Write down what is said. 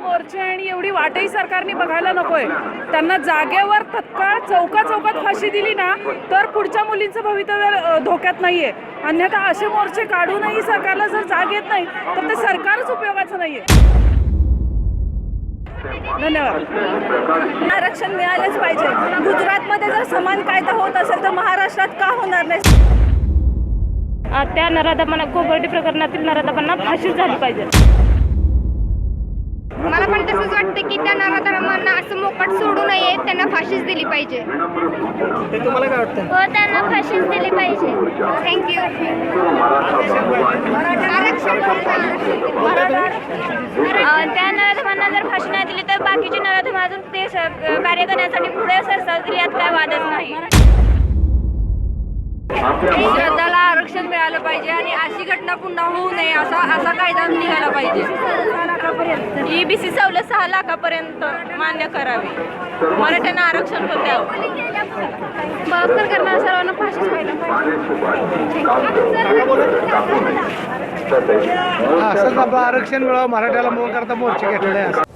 मोर्चे आणि एवढी वाटही सरकारने बघायला नकोय. त्यांना जागेवर तत्काळ चौका चौकात फाशी दिली ना तर पुढच्या मुलींचं भवितव्य धोक्यात नाहीये. अन्यथा असे मोर्चे काढूनही सरकारला जर जाग येत नाही तर ते सरकारच उपयोगाचं नाहीये. धन्यवाद. आरक्षण मिळालेच पाहिजे. गुजरातमध्ये जर समान कायदा होत असेल तर महाराष्ट्रात का होणार नाही? त्या नराधमांना कोपर्डी प्रकरणातील नराधमांना फाशीच झाली पाहिजे. मला पण तसंच वाटतं की त्या नराधमांना असं मोकाट सोडू नये त्यांना फाशीच दिली पाहिजे. ते तुम्हाला काय वाटतं? हो त्यांना फाशीच दिली पाहिजे. थँक्यू आरक्षण त्या नराधमांना जर फाशी नाही दिली तर बाकीचे नराधम अजून ते कार्य करण्यासाठी पुढे सरसावतील यात काय वादच नाही. मिळालं पाहिजे आणि अशी घटना पुन्हा होऊ नये असा असा कायदा निघाला पाहिजे. ईबीसी सवलत सहा लाखापर्यंत मान्य करावी. मराठ्यांना आरक्षण पण द्यावं. बलात्कार करणाऱ्या सर्वांना फाशीच व्हायला पाहिजे. असंच आपलं आरक्षण मिळावं मराठ्याला करता मोर्चे घेतलेले आहे.